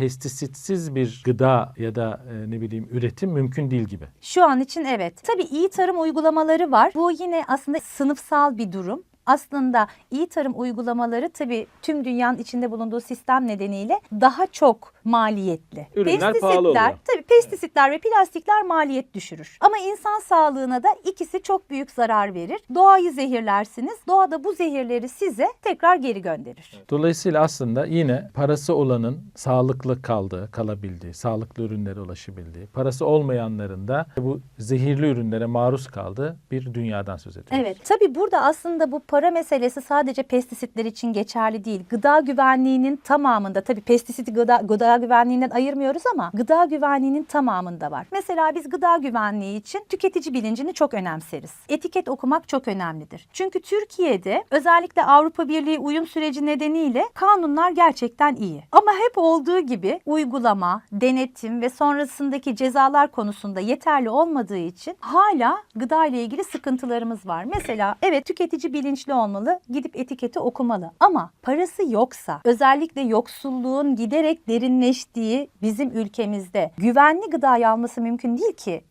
pestisitsiz bir gıda ya da e, ne bileyim üretim mümkün değil gibi. Şu an için evet. Tabii iyi tarım uygulamaları var. Bu yine aslında sınıfsal bir durum. Aslında iyi tarım uygulamaları tabii tüm dünyanın içinde bulunduğu sistem nedeniyle daha çok maliyetli. Ürünler pahalı oluyor. Pestisitler ve plastikler maliyet düşürür. Ama insan sağlığına da ikisi çok büyük zarar verir. Doğayı zehirlersiniz. Doğa da bu zehirleri size tekrar geri gönderir. Dolayısıyla aslında yine parası olanın sağlıklı kaldığı, kalabildiği, sağlıklı ürünlere ulaşabildiği, parası olmayanların da bu zehirli ürünlere maruz kaldığı bir dünyadan söz ediyoruz. Evet. Tabii burada aslında bu para meselesi sadece pestisitler için geçerli değil. Gıda güvenliğinin tamamında tabii pestisiti gıda, gıda güvenliğinden ayırmıyoruz ama gıda güvenliğinin tamamında var. Mesela biz gıda güvenliği için tüketici bilincini çok önemseriz. Etiket okumak çok önemlidir. Çünkü Türkiye'de özellikle Avrupa Birliği uyum süreci nedeniyle kanunlar gerçekten iyi. Ama hep olduğu gibi uygulama, denetim ve sonrasındaki cezalar konusunda yeterli olmadığı için hala gıda ile ilgili sıkıntılarımız var. Mesela evet tüketici bilinçli olmalı, gidip etiketi okumalı. Ama parası yoksa, özellikle yoksulluğun giderek derinleştiği bizim ülkemizde güvenli gıdayı alması mümkün değil ki.